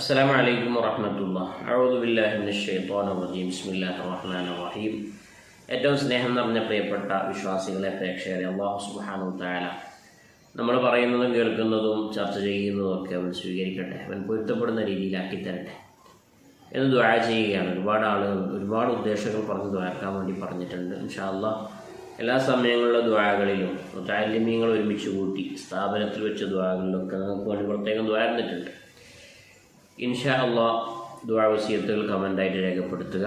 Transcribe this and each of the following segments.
السلام عليكم ورحمة الله أعوذ بالله من الشيطان الرجيم بسم الله الرحمن الرحيم ഏറ്റവും സ്നേഹം നിറഞ്ഞ പ്രിയപ്പെട്ട വിശ്വാസികളെ പ്രേക്ഷകരെ അള്ളാഹു സുബ്ഹാനഹു താല നമ്മൾ പറയുന്നതും കേൾക്കുന്നതും ചർച്ച ചെയ്യുന്നതും ഒക്കെ അവൻ സ്വീകരിക്കട്ടെ അവൻ പൊരുത്തപ്പെടുന്ന രീതിയിലാക്കി തരട്ടെ എന്ന് ദ്വാര ചെയ്യുകയാണ് ഒരുപാട് ആളുകൾ ഒരുപാട് ഉദ്ദേശങ്ങൾ പറഞ്ഞ് ദ്വാരക്കാൻ വേണ്ടി പറഞ്ഞിട്ടുണ്ട് ഇൻഷാ അള്ളാഹ് എല്ലാ സമയങ്ങളിലെ ദ്വാരകളിലും താല്യമീങ്ങൾ ഒരുമിച്ച് കൂട്ടി സ്ഥാപനത്തിൽ വെച്ച ദ്വാരകളിലൊക്കെ നമുക്ക് വേണ്ടി പ്രത്യേകം ദ്വാരന്നിട്ടുണ്ട് ഇൻഷാ അള്ളാ ദ്വാവസീയത്തുകൾ കമന്റായിട്ട് രേഖപ്പെടുത്തുക.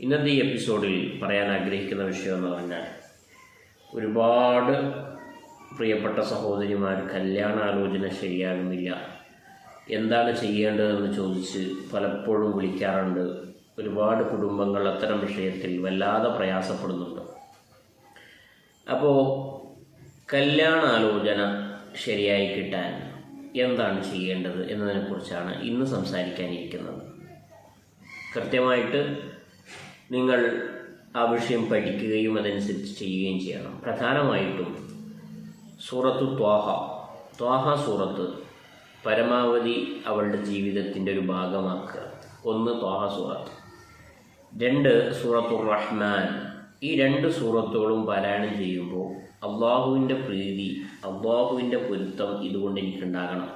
ഇന്നത്തെ ഈ എപ്പിസോഡിൽ പറയാൻ ആഗ്രഹിക്കുന്ന വിഷയം എന്ന് പറഞ്ഞാൽ ഒരുപാട് പ്രിയപ്പെട്ട സഹോദരിമാർ കല്യാണ ആലോചന ശരിയാകുന്നില്ല എന്താണ് ചെയ്യേണ്ടതെന്ന് ചോദിച്ച് പലപ്പോഴും വിളിക്കാറുണ്ട്. ഒരുപാട് കുടുംബങ്ങൾ അത്തരം വിഷയത്തിൽ വല്ലാതെ പ്രയാസപ്പെടുന്നുണ്ട്. അപ്പോൾ കല്യാണാലോചന ശരിയായി കിട്ടാൻ എന്താണ് ചെയ്യേണ്ടത് എന്നതിനെക്കുറിച്ചാണ് ഇന്ന് സംസാരിക്കാനിരിക്കുന്നത്. കൃത്യമായിട്ട് നിങ്ങൾ ആ വിഷയം പഠിക്കുകയും അതനുസരിച്ച് ചെയ്യുകയും ചെയ്യണം. പ്രധാനമായിട്ടും സൂറത്ത് ത്വാഹ. ത്വാഹ സൂറത്ത് പരമാവധി അവളുടെ ജീവിതത്തിന്റെ ഒരു ഭാഗമാക്കുക. ഒന്ന് ത്വാഹ സൂറത്ത്. രണ്ട് സൂറത്തുർ റഹ്മാൻ ഈ രണ്ട് സൂറത്തുകളും പാരായണം ചെയ്യുമ്പോൾ അള്ളാഹുവിന്റെ പ്രീതി അള്ളാഹുവിന്റെ പൊരുത്തം ഇതുകൊണ്ട് എനിക്കുണ്ടാകണം.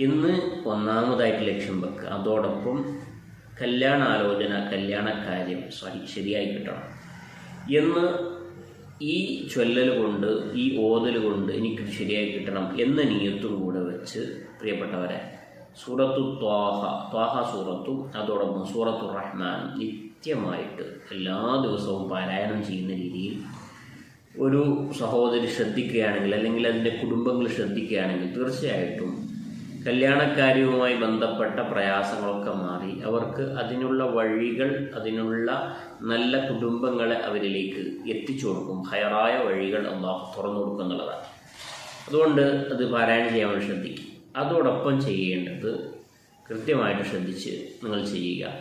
എന്ന് ഒന്നാമതായിട്ട് ലക്ഷ്യം വെക്കുക. അതോടൊപ്പം കല്യാണാലോചന കല്യാണക്കാര്യം സോറി ശരിയായി കിട്ടണം. എന്ന് ഈ ചൊല്ലൽ കൊണ്ട് ഈ ഓതൽ കൊണ്ട് എനിക്ക് ശരിയായി കിട്ടണം എന്ന നീയത്തും കൂടെ വെച്ച് പ്രിയപ്പെട്ടവരെ സൂറത്തു ത്വാഹ ത്വാഹ സൂറത്തും അതോടൊപ്പം സൂറത്തു റഹ്മാൻ നിത്യമായിട്ട് എല്ലാ ദിവസവും പാരായണം ചെയ്യുന്ന രീതിയിൽ ഒരു സഹോദരി ശ്രദ്ധിക്കുകയാണെങ്കിൽ അല്ലെങ്കിൽ അതിന്റെ കുടുംബങ്ങൾ ശ്രദ്ധിക്കുകയാണെങ്കിൽ തീർച്ചയായിട്ടും കല്യാണക്കാര്യവുമായി ബന്ധപ്പെട്ട പ്രയാസങ്ങളൊക്കെ മാറി അവർക്ക് അതിനുള്ള വഴികൾ അതിനുള്ള നല്ല കുടുംബങ്ങളെ അവരിലേക്ക് എത്തിച്ചു കൊടുക്കും. ഹയറായ വഴികൾ അള്ളാഹു തുറന്നു കൊടുക്കും എന്നുള്ളതാണ്. അതുകൊണ്ട് അത് പാരായണം ചെയ്യാൻ വേണ്ടി ശ്രദ്ധിക്കും. അതോടൊപ്പം ചെയ്യേണ്ടത് കൃത്യമായിട്ട് ശ്രദ്ധിച്ച് നിങ്ങൾ ചെയ്യുക.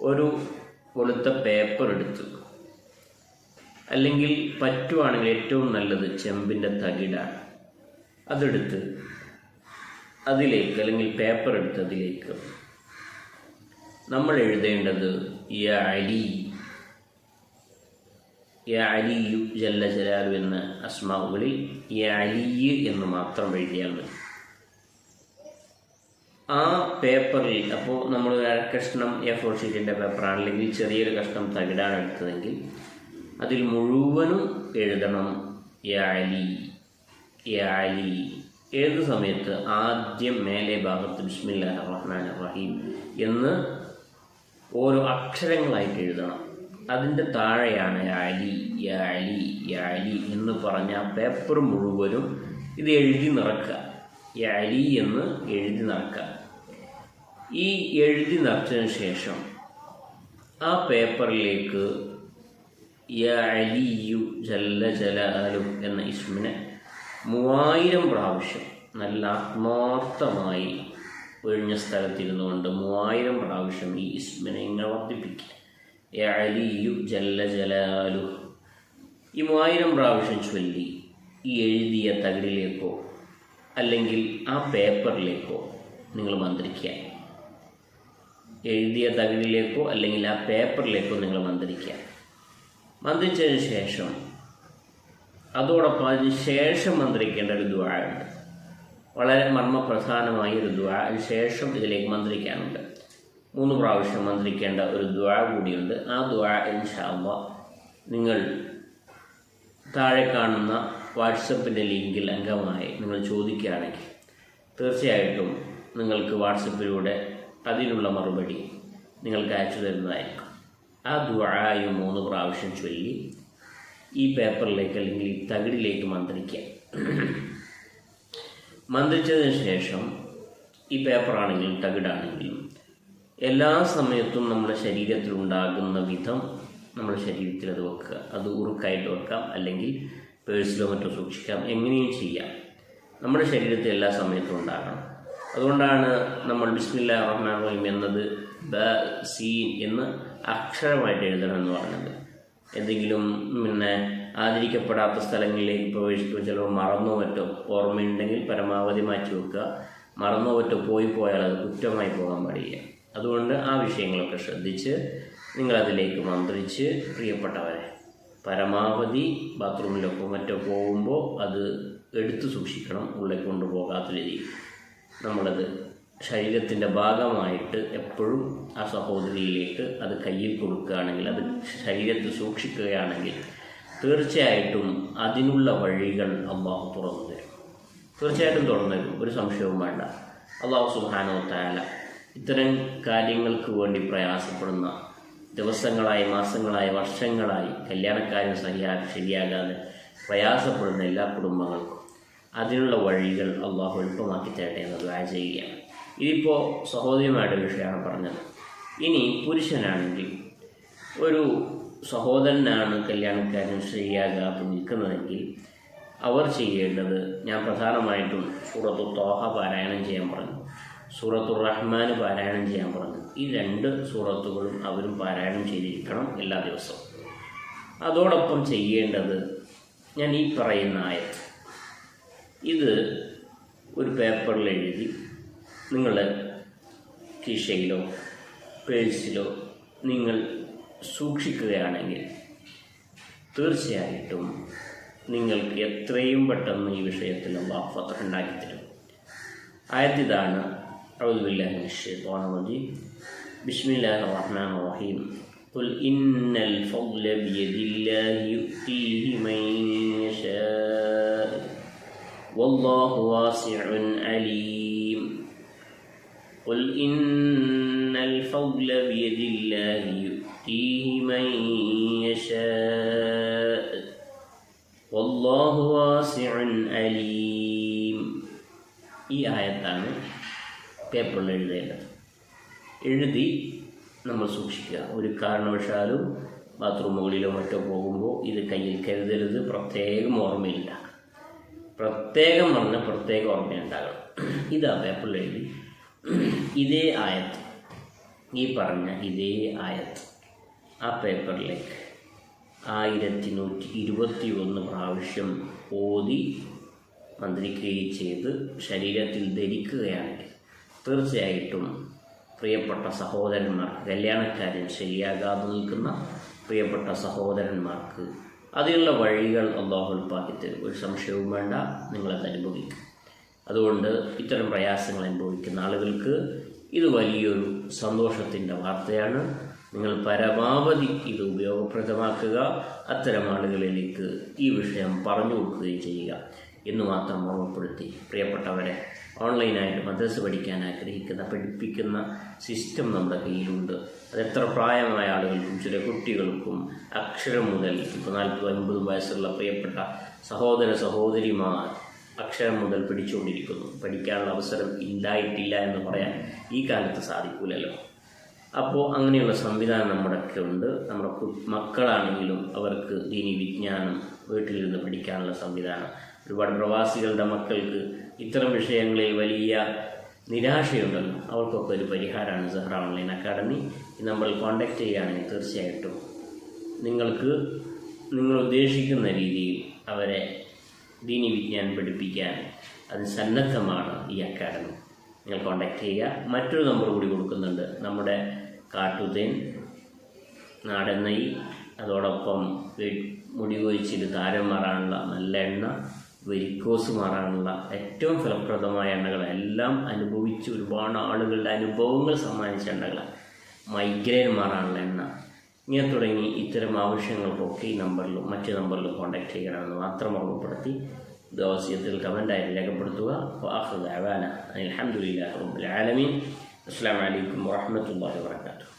ഒരു വെളുത്ത പേപ്പർ എടുത്ത് അല്ലെങ്കിൽ പറ്റുവാണെങ്കിൽ ഏറ്റവും നല്ലത് ചെമ്പിന്റെ തകിടാണ് അതെടുത്ത് അതിലേക്ക് അല്ലെങ്കിൽ പേപ്പർ എടുത്ത് അതിലേക്ക്. നമ്മൾ എഴുതേണ്ടത് യ അലി. യ അലിയു ജല്ല ജലാലു എന്ന അസ്മാവുകളിൽ യ എന്ന് മാത്രം എഴുതിയാൽ മതി. ആ പേപ്പറിൽ അപ്പോൾ നമ്മൾ കഷ്ണം എ ഫോർ ഷീറ്റിന്റെ പേപ്പറാണ് അല്ലെങ്കിൽ ചെറിയൊരു കഷ്ണം തകിടാണ് എടുത്തതെങ്കിൽ അതിൽ മുഴുവനും എഴുതണം. യാലി യാലി ഏത് സമയത്ത് ആദ്യം മേലെ ഭാഗത്ത് ബിസ്മില്ലാഹ് റഹ്മാൻ റഹീം എന്ന് ഓരോ അക്ഷരങ്ങളായിട്ട് എഴുതണം. അതിന്റെ താഴെയാണ് യാലി യാലി യാ അലി യാ അലി എന്ന് പറഞ്ഞ പേപ്പർ മുഴുവനും ഇത് എഴുതി നിറക്കുക യാലി എന്ന് എഴുതി നിറക്കുക ഈ എഴുതി നിറച്ചതിന് ശേഷം ആ പേപ്പറിലേക്ക് എന്ന ഇസ്മിനെ മൂവായിരം പ്രാവശ്യം നല്ല ആത്മാർത്ഥമായി ഒഴിഞ്ഞ സ്ഥലത്തിരുന്നു കൊണ്ട് മൂവായിരം പ്രാവശ്യം ഈ ഇസ്മിനെ ഇങ്ങനെ വർദ്ധിപ്പിക്കുക യാ ജല്ല ജലാലു. ഈ മൂവായിരം പ്രാവശ്യം ചൊല്ലി ഈ എഴുതിയ തകിടിലേക്കോ അല്ലെങ്കിൽ ആ പേപ്പറിലേക്കോ നിങ്ങൾ മന്ത്രിക്കുക എഴുതിയ തകിടിലേക്കോ അല്ലെങ്കിൽ ആ പേപ്പറിലേക്കോ നിങ്ങൾ മന്ത്രിക്കുക മന്ത്രിച്ചതിന് ശേഷം അതോടൊപ്പം അതിന് ശേഷം മന്ത്രിക്കേണ്ട ഒരു ദ്വാഴുണ്ട് വളരെ മർമ്മപ്രധാനമായ ഒരു ദ്വാ അതിന് ശേഷം ഇതിലേക്ക് മന്ത്രിക്കാനുണ്ട്. മൂന്ന് പ്രാവശ്യം മന്ത്രിക്കേണ്ട ഒരു ദ്വാ കൂടിയുണ്ട്. ആ ദ്വാ ഇൻഷാല്ല നിങ്ങൾ താഴെ കാണുന്ന വാട്സപ്പിന്റെ ലിങ്കിൽ അംഗമായി നിങ്ങൾ ചോദിക്കുകയാണെങ്കിൽ തീർച്ചയായിട്ടും നിങ്ങൾക്ക് വാട്സപ്പിലൂടെ അതിനുള്ള മറുപടി നിങ്ങൾക്ക് അയച്ചു തരുന്നതായിരിക്കും. ആ ദ്വായും മൂന്ന് പ്രാവശ്യം ചൊല്ലി ഈ പേപ്പറിലേക്ക് അല്ലെങ്കിൽ ഈ തകിടിലേക്ക് മന്ത്രിക്കുക. മന്ത്രിച്ചതിന് ശേഷം ഈ പേപ്പറാണെങ്കിലും തകിടാണെങ്കിലും എല്ലാ സമയത്തും നമ്മുടെ ശരീരത്തിൽ ഉണ്ടാകുന്ന വിധം നമ്മുടെ ശരീരത്തിൽ അത് വെക്കുക. അത് ഉറുക്കായിട്ട് വെക്കാം അല്ലെങ്കിൽ പേഴ്സിലോ മറ്റോ സൂക്ഷിക്കാം. എങ്ങനെയും ചെയ്യാം. നമ്മുടെ ശരീരത്തിൽ എല്ലാ സമയത്തും ഉണ്ടാകണം. അതുകൊണ്ടാണ് നമ്മൾ ബിസ്മില്ല റഹ്മാൻ റഹീം എന്നത് ബ സീൻ എന്ന് അക്ഷരമായിട്ട് എഴുതണം എന്ന് പറഞ്ഞത്. എന്തെങ്കിലും പിന്നെ ആദരിക്കപ്പെടാത്ത സ്ഥലങ്ങളിലേക്ക് പ്രവേശിക്കുമ്പോൾ ചിലപ്പോൾ മറന്നോ മറ്റോ ഓർമ്മയുണ്ടെങ്കിൽ പരമാവധി മാറ്റി വെക്കുക. മറന്നോ മറ്റോ പോയി പോയാൽ അത് കുറ്റമായി പോകാൻ പാടില്ല. അതുകൊണ്ട് ആ വിഷയങ്ങളൊക്കെ ശ്രദ്ധിച്ച് നിങ്ങളതിലേക്ക് മന്ത്രിച്ച് പ്രിയപ്പെട്ടവരെ പരമാവധി ബാത്റൂമിലൊക്കെ മറ്റോ പോകുമ്പോൾ അത് എടുത്തു സൂക്ഷിക്കണം ഉള്ളിൽ കൊണ്ടുപോകാത്ത രീതിയിൽ. നമ്മളത് ശരീരത്തിന്റെ ഭാഗമായിട്ട് എപ്പോഴും ആ സഹോദരിയിലേക്ക് അത് കയ്യിൽ കൊടുക്കുകയാണെങ്കിൽ അത് ശരീരത്തിൽ സൂക്ഷിക്കുകയാണെങ്കിൽ തീർച്ചയായിട്ടും അതിനുള്ള വഴികൾ അള്ളാഹു തുറന്നു തരും. തീർച്ചയായിട്ടും തുറന്നു തരും. ഒരു സംശയവും വേണ്ട. അള്ളാഹു സുഹാനോ താല ഇത്തരം കാര്യങ്ങൾക്ക് വേണ്ടി പ്രയാസപ്പെടുന്ന ദിവസങ്ങളായി മാസങ്ങളായി വർഷങ്ങളായി കല്യാണക്കാരും സഹിയാ ശരിയാകാതെ പ്രയാസപ്പെടുന്ന എല്ലാ കുടുംബങ്ങൾക്കും അതിനുള്ള വഴികൾ അള്ളാഹു എളുപ്പമാക്കി തരട്ടെ എന്ന് ദ്വാ ചെയ്യുകയാണ്. ഇതിപ്പോൾ സഹോദരിയുമായിട്ട് വിഷയമാണ് പറഞ്ഞത്. ഇനി പുരുഷനാണെങ്കിൽ ഒരു സഹോദരനാണ് കല്യാണക്കാരൻ ശരിയാകാതെ നിൽക്കുന്നതെങ്കിൽ അവർ ചെയ്യേണ്ടത് ഞാൻ പ്രധാനമായിട്ടും സൂറത്തു തോഹ പാരായണം ചെയ്യാൻ പറഞ്ഞു. സൂറത്തു റഹ്മാൻ പാരായണം ചെയ്യാൻ പറഞ്ഞു. ഈ രണ്ട് സൂറത്തുകളും അവരും പാരായണം ചെയ്തിരിക്കണം എല്ലാ ദിവസവും. അതോടൊപ്പം ചെയ്യേണ്ടത് ഞാൻ ഈ പറയുന്ന ആയത് ഇത് ഒരു പേപ്പറിൽ എഴുതി നിങ്ങൾ കീശയിലോ പേഴ്സിലോ നിങ്ങൾ സൂക്ഷിക്കുകയാണെങ്കിൽ തീർച്ചയായിട്ടും നിങ്ങൾക്ക് എത്രയും പെട്ടെന്ന് ഈ വിഷയത്തിൽ അള്ളാഹു ഫത്തഹ് ഉണ്ടാക്കി തരും ആയത്തിതാണ് أعوذ بالله من الشيطان الرجيم بسم الله الرحمن الرحيم قل إن الفضل بيد الله يؤتيه من يشاء والله واسع عليم قل إن الفضل بيد الله يؤتيه من يشاء والله واسع عليم ഈ ആയത്താണ് പേപ്പറിൽ എഴുതേണ്ടത് എഴുതി നമ്മൾ സൂക്ഷിക്കുക ഒരു കാരണവശാലും ബാത്റൂമുകളിലോ മറ്റോ പോകുമ്പോൾ ഇത് കയ്യിൽ കരുതരുത് പ്രത്യേകം ഓർമ്മയിലുണ്ടാകും പ്രത്യേകം പറഞ്ഞ പ്രത്യേക ഓർമ്മയുണ്ടാകണം. ഇതാ പേപ്പറിൽ എഴുതി. ഇതേ ആയത്ത്. ഈ പറഞ്ഞ ഇതേ ആയത്ത്. ആ പേപ്പറിലേക്ക് ആയിരത്തി നൂറ്റി ഇരുപത്തി ഒന്ന് പ്രാവശ്യം ഓതി മന്ത്രിക്കുകയും ചെയ്ത് ശരീരത്തിൽ ധരിക്കുകയാണെങ്കിൽ തീർച്ചയായിട്ടും പ്രിയപ്പെട്ട സഹോദരന്മാർക്ക് കല്യാണക്കാരൻ ശരിയാകാതെ നിൽക്കുന്ന പ്രിയപ്പെട്ട സഹോദരന്മാർക്ക് അതിനുള്ള വഴികൾ അള്ളാഹു ഉൾപ്പാക്കി തരും. ഒരു സംശയവും വേണ്ട നിങ്ങളത് അനുഭവിക്കും. അതുകൊണ്ട് ഇത്തരം പ്രയാസങ്ങൾ അനുഭവിക്കുന്ന ആളുകൾക്ക് ഇത് വലിയൊരു സന്തോഷത്തിന്റെ വാർത്തയാണ്. നിങ്ങൾ പരമാവധി ഇത് ഉപയോഗപ്രദമാക്കുക. അത്തരം ആളുകളിലേക്ക് ഈ വിഷയം പറഞ്ഞു കൊടുക്കുകയും ചെയ്യുക. എന്ന് മാത്രം ഓർമ്മപ്പെടുത്തി. പ്രിയപ്പെട്ടവരെ ഓൺലൈനായിട്ട് മദ്രസ പഠിക്കാൻ ആഗ്രഹിക്കുന്ന പഠിപ്പിക്കുന്ന സിസ്റ്റം നമ്മുടെ കയ്യിലുണ്ട്. അത് എത്ര പ്രായമായ ആളുകൾക്കും ചില കുട്ടികൾക്കും അക്ഷരം മുതൽ ഇപ്പോൾ നാൽപ്പത് അൻപത് വയസ്സുള്ള പ്രിയപ്പെട്ട സഹോദര സഹോദരിമാർ അക്ഷരം മുതൽ പഠിച്ചുകൊണ്ടിരിക്കുന്നു. പഠിക്കാനുള്ള അവസരം ഇല്ലായിട്ടില്ല എന്ന് പറയാൻ ഈ കാലത്ത് സാധിക്കൂലല്ലോ. അപ്പോൾ അങ്ങനെയുള്ള സംവിധാനം നമ്മുടെയൊക്കെ ഉണ്ട്. നമ്മുടെ മക്കളാണെങ്കിലും അവർക്ക് ദീനി വിജ്ഞാനം വീട്ടിലിരുന്ന് പഠിക്കാനുള്ള സംവിധാനം ഒരുപാട് പ്രവാസികളുടെ മക്കൾക്ക് ഇത്തരം വിഷയങ്ങളിൽ വലിയ നിരാശയുണ്ടല്ലോ അവർക്കൊക്കെ ഒരു പരിഹാരമാണ് സെഹ്റ ഓൺലൈൻ അക്കാഡമി നമ്മൾ കോൺടാക്റ്റ് ചെയ്യുകയാണെങ്കിൽ തീർച്ചയായിട്ടും നിങ്ങൾക്ക് നിങ്ങൾ ഉദ്ദേശിക്കുന്ന രീതിയിൽ അവരെ ദീനി വിജ്ഞാനം പഠിപ്പിക്കാൻ അത് സന്നദ്ധമാണ് ഈ അക്കാഡമി നിങ്ങൾ കോൺടാക്റ്റ് ചെയ്യുക. മറ്റൊരു നമ്പർ കൂടി കൊടുക്കുന്നുണ്ട്. നമ്മുടെ കാട്ടുതേൻ നാടൻ നെയ്യ് അതോടൊപ്പം മുടി കൊഴിച്ചിട്ട് താരം മാറാനുള്ള നല്ല എണ്ണ. വെരിക്കോസ് മാറാനുള്ള ഏറ്റവും ഫലപ്രദമായ എണ്ണകളെല്ലാം അനുഭവിച്ച് ഒരുപാട് ആളുകളുടെ അനുഭവങ്ങൾ സമ്മാനിച്ച എണ്ണകളാണ്. മൈഗ്രെയിൻ മാറാനുള്ള എണ്ണ. ഇങ്ങനെ തുടങ്ങി ഇത്തരം ആവശ്യങ്ങൾക്കൊക്കെ ഈ നമ്പറിലും മറ്റു നമ്പറിലും കോൺടാക്ട് ചെയ്യണമെന്ന് മാത്രം ഓർമ്മപ്പെടുത്തി ദോസ്യത്തിൽ കമന്റായിട്ട് രേഖപ്പെടുത്തുക. അലഹമുല്ലാ റബ്ബുൽ ആലമീൻ. അസ്സാം വലൈക്കും വാഹമത്തല്ലാ വാബർക്കാത്തു